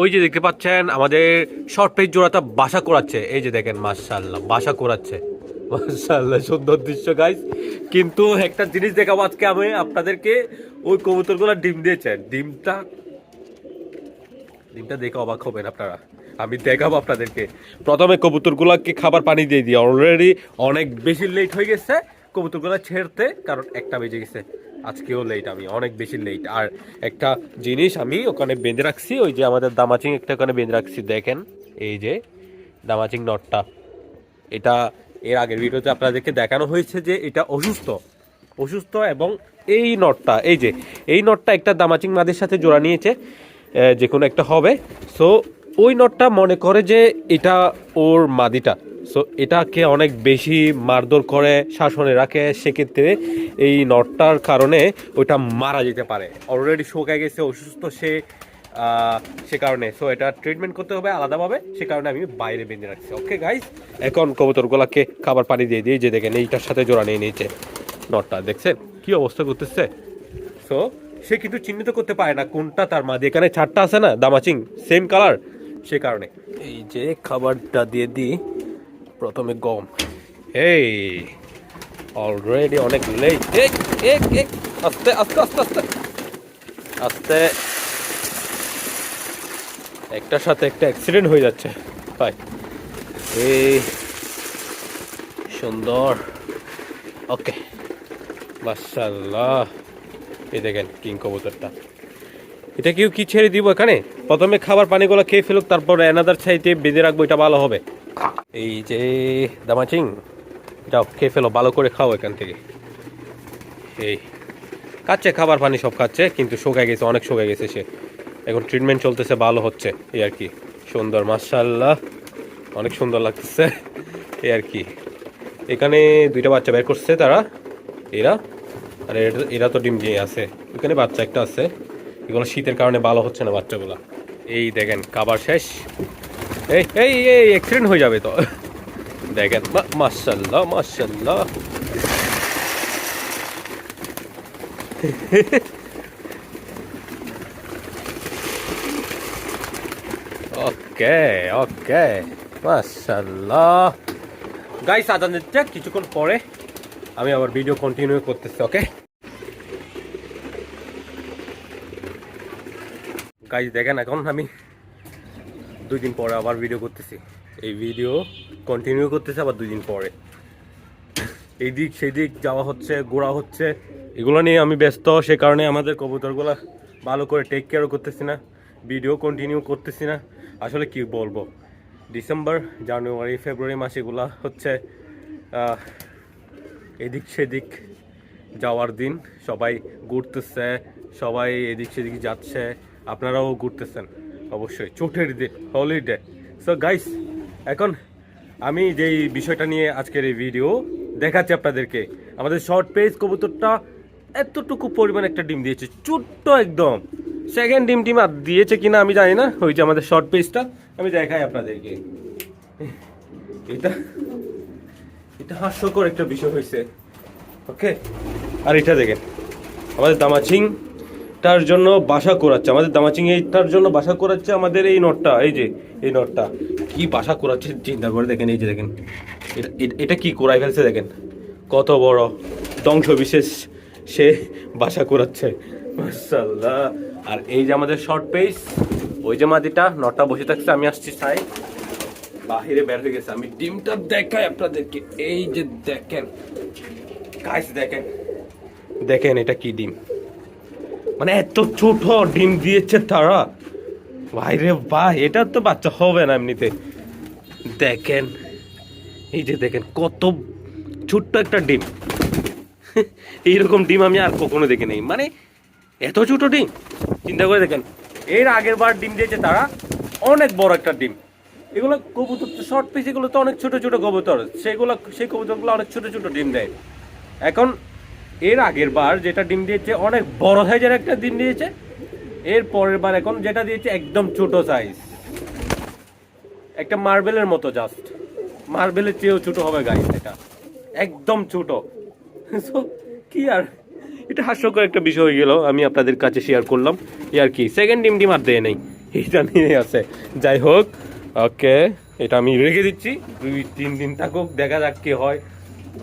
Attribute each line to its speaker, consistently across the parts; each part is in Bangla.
Speaker 1: ওই যে দেখতে পাচ্ছেন, আমাদের শর্ট জোড়াটা বাসা করাচ্ছে। এই যে দেখেন মাশাল্লাহ বাসা করাচ্ছে। মাশাল্লাহ সুন্দর দৃশ্য গাইজ কিন্তু একটা জিনিস দেখাবো আজকে আমি, আপনাদেরকে। ওই কবুতরগুলো ডিম দিয়েছে ডিমটা ডিমটা দেখে অবাক হবেন আপনারা। আমি দেখাবো আপনাদেরকে। প্রথমে কবুতরগুলোকে খাবার পানি দিয়ে দিই। অলরেডি অনেক বেশি লেট হয়ে গেছে কবুতরগুলো ছেড়তে, কারণ একটা বেজে গেছে। আজকেও লেট আমি অনেক বেশি লেট আর একটা জিনিস আমি ওখানে বেঁধে রাখছি, ওই যে আমাদের দামাচিং একটা ওখানে বেঁধে রাখছি, দেখেন, এই যে দামাচিং নটটা এটা এর আগের ভিডিওতে আপনাদেরকে দেখানো হয়েছে যে এটা অসুস্থ অসুস্থ এবং এই নটটা এই যে, এই নটটা একটা দামাচিং মাদের সাথে জোড়া নিয়েছে যে কোনো একটা হবে। সো ওই নটটা মনে করে যে এটা ওর মাদিটা। সো এটাকে অনেক বেশি মারধর করে, শাসনে রাখে। সেক্ষেত্রে এই নটটার কারণে ওইটা মারা যেতে পারে। অলরেডি শোকায় গেছে, অসুস্থ সে সে কারণে। সো এটা ট্রিটমেন্ট করতে হবে আলাদাভাবে। সে কারণে আমি বাইরে বেঁধে রাখছি। ওকে গাইস এখন কবুতরগুলাকে খাবার পানি দিয়ে দিয়ে যে দেখেন, এইটার সাথে জোড়া নিয়ে নিয়েছে নটটা। দেখছেন? কি অবস্থা করতেছে? সো সে কিন্তু চিহ্নিত করতে পারে না কোনটা তার মাদি এখানে চারটা আছে না, দামাচিং সেম কালার সে কারণে। এই যে খাবারটা দিয়ে দিই। প্রথমে গম। এই অলরেডি অনেক লেট এক এক এক আস্তে আস্তে আস্তে আস্তে। আস্তে। একটার সাথে একটা অ্যাক্সিডেন্ট হয়ে যাচ্ছে। ভাই। এই সুন্দর। ওকে। মাশাল্লাহ এই দেখেন কিং কবুতরটা। এটা কেউ কি ছেড়ে দিব এখানে? প্রথমে খাবার পানিগুলো খেয়ে ফেলুক তারপর এনাদার ছাইতে বেঁধে রাখব এটা ভালো হবে। এই যে দামাচিং, যাও, খেয়ে ফেলো, ভালো করে খাও এখান থেকে। এই, খাচ্ছে, খাবার পানি সব খাচ্ছে, কিন্তু শোকায় গেছে, অনেক শুকায় গেছে সে। এখন ট্রিটমেন্ট চলতেছে, ভালো হচ্ছে, এই আর কি। সুন্দর মার্শাল্লাহ অনেক সুন্দর লাগতেছে, এই আর কি। এখানে দুইটা বাচ্চা বের করছে তারা, এরা। আর এরা- তো ডিম দিয়ে আছে। এখানে বাচ্চা একটা আছে। এগুলো শীতের কারণে ভালো হচ্ছে না বাচ্চাগুলো। এই দেখেন, খাবার শেষ। এই এই এই অ্যাক্সিডেন্ট হয়ে যাবে তো। দেখেন, মা- মাশাল্লাহ মাশাল্লাহ ওকে ওকে মাশাল্লাহ গাইস আজান দিচ্ছে কিছুক্ষণ পরে আমি আবার ভিডিও কন্টিনিউ করতেছি ওকে গাইস দেখেন, এখন আমি দুই দিন পরে আবার ভিডিও করতেছি। এই ভিডিও কন্টিনিউ করতেছি আবার দুই দিন পরে। এই দিক সেই দিক যাওয়া হচ্ছে, ঘোরা হচ্ছে। এগুলো নিয়ে আমি ব্যস্ত, সে কারণে আমাদের কবুতরগুলো ভালো করে টেক কেয়ারও করতেছি না। ভিডিও কন্টিনিউ করতেছি না। আসলে কি বলব? ডিসেম্বর জানুয়ারি ফেব্রুয়ারি মাস এগুলা হচ্ছে এদিক সেদিক যাওয়ার দিন। সবাই ঘুরতেছে, সবাই এদিক সেদিক যাচ্ছে। আপনারাও ঘুরতেছেন। অবশ্যই চোটের হলিডে সো গাইস এখন আমি যেই বিষয়টা নিয়ে আজকের এই ভিডিও দেখাচ্ছি আপনাদেরকে, আমাদের শর্ট পেজ কবুতরটা এতটুকু পরিমাণ একটা ডিম দিয়েছে, ছোট্ট একদম। সেকেন্ড ডিম টিম আর দিয়েছে কিনা আমি জানি না, ওই যে আমাদের শর্ট পেজটা আমি দেখাই আপনাদেরকে। এটা এটা হাস্যকর একটা বিষয় হয়েছে ওকে আর এটা দেখেন, আমাদের দামাচিং তার জন্য বাসা করাচ্ছে আমাদের দামাচিং এইটার জন্য বাসা করাচ্ছে আমাদের এই নটটা, এই যে, এই নটটা। কি বাসা করাচ্ছে চিন্তা করে দেখেন, এই যে দেখেন। এটা কি করাই ফেলছে দেখেন। কত বড় ধ্বংস বিশেষ সে বাসা করাচ্ছে আর এই যে আমাদের শর্ট পেজ ওই যে মাদিটা নটটা বসে থাকছে, আমি আসছি সাই বাহিরে বের হয়ে গেছে। আমি ডিমটা দেখাই আপনাদেরকে। এই যে দেখেন। কাজ দেখেন। দেখেন এটা কি ডিম। মানে এত ছোট ডিম দিয়েছে তারা। ভাইরে ভাই এটা তো বাচ্চা হবে না এমনিতে। দেখেন, এই যে দেখেন, কত ছোট্ট একটা ডিম। এইরকম ডিম আমি আর কখনো দেখি নাই। মানে এত ছোট ডিম, চিন্তা করে দেখেন। এর আগের বার ডিম দিয়েছে তারা, অনেক বড় একটা ডিম। এগুলো কবুতর শর্ট পিস এগুলো তো অনেক ছোট ছোট কবুতর। সেগুলো, সেই কবুতরগুলো অনেক ছোট ছোট ডিম দেয়। এখন এর আগের বার যেটা ডিম দিয়েছে, অনেক বড় সাইজের একটা ডিম দিয়েছে। এর পরের বার এখন যেটা দিয়েছে একদম ছোট সাইজ একটা মার্বেলের মতো জাস্ট মার্বেলের চেয়েও ছোট হবে গাইস এটা। একদম ছোট। কি আর, এটা হাস্যকর একটা বিষয় হয়ে গেল, আমি আপনাদের কাছে শেয়ার করলাম। আর কি সেকেন্ড ডিম ডিম আর দেয় নেই। এইটা নিয়ে আছে। যাই হোক ওকে এটা আমি রেখে দিচ্ছি। দুই, তিন দিন থাকুক, দেখা যাক কি হয়।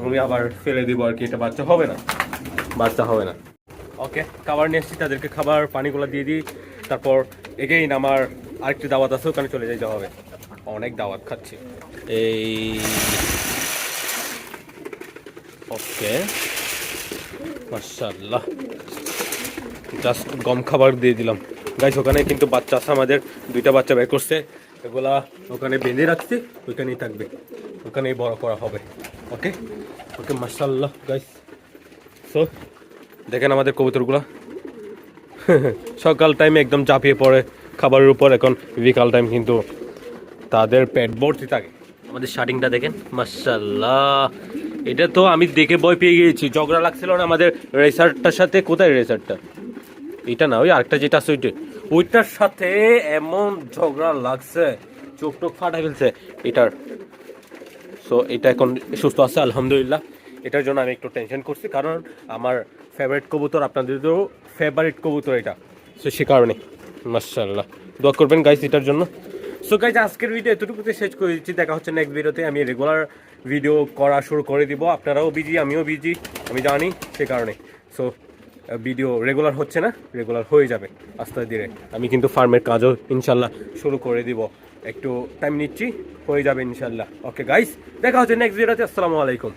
Speaker 1: আমি আবার ফেলে দিব আর কি, এটা বাচ্চা হবে না। বাচ্চা হবে না। ওকে খাবার নিয়ে এসেছি, তাদেরকে খাবার, পানিগুলো দিয়ে দিই। তারপর এগেইন আমার আরেকটি দাওয়াত আছে, ওখানে চলে যেতে হবে। অনেক দাওয়াত খাচ্ছি। এই ওকে মাশাল্লাহ জাস্ট গম খাবার দিয়ে দিলাম। গাইস ওখানে কিন্তু বাচ্চা আছে আমাদের, দুইটা বাচ্চা বের করছে। এগুলা ওখানে বেঁধে রাখছি, ওইখানেই থাকবে। ওখানেই বড় করা হবে। ওকে ওকে মাশাল্লাহ গাইস সো দেখেন আমাদের কবুতরগুলা। সকাল টাইমে একদম চাপিয়ে পড়ে, খাবারের উপর। এখন বিকাল টাইম কিন্তু তাদের পেট ভর্তি থাকে। আমাদের শার্টিংটা দেখেন মাশাল্লাহ এটা তো আমি দেখে ভয় পেয়ে গিয়েছি। ঝগড়া লাগছিল না আমাদের রেসারটার সাথে? কোথায় রেসারটা এটা না, ওই আরেকটা যেটা আছে, ওইটা। ওইটার সাথে এমন ঝগড়া লাগছে চোখ টোক ফাটা ফেলছে। এটার সো এটা এখন সুস্থ আছে, আলহামদুলিল্লাহ। এটার জন্য আমি একটু টেনশন করছি, কারণ আমার ফেভারিট কবুতর আপনাদেরও ফেভারিট কবুতর এটা। সো সে কারণে মার্শাল্লাহ দোয়া করবেন গাইস এটার জন্য। সো গাইজ আজকের ভিডিও এতটুকুতে শেষ করে দিচ্ছি দেখা হচ্ছে নেক্সট ভিডিওতে আমি রেগুলার ভিডিও করা শুরু করে দিব। আপনারাও বিজি আমিও বিজি আমি জানি, সে কারণে সো ভিডিও রেগুলার হচ্ছে না রেগুলার হয়ে যাবে। আস্তে ধীরে। আমি কিন্তু ফার্মের কাজও ইনশাল্লাহ শুরু করে দিব। একটু টাইম নিচ্ছি হয়ে যাবে ইনশাল্লাহ ওকে গাইস দেখা হচ্ছে নেক্সট ভিডিওতে আসসালামু আলাইকুম।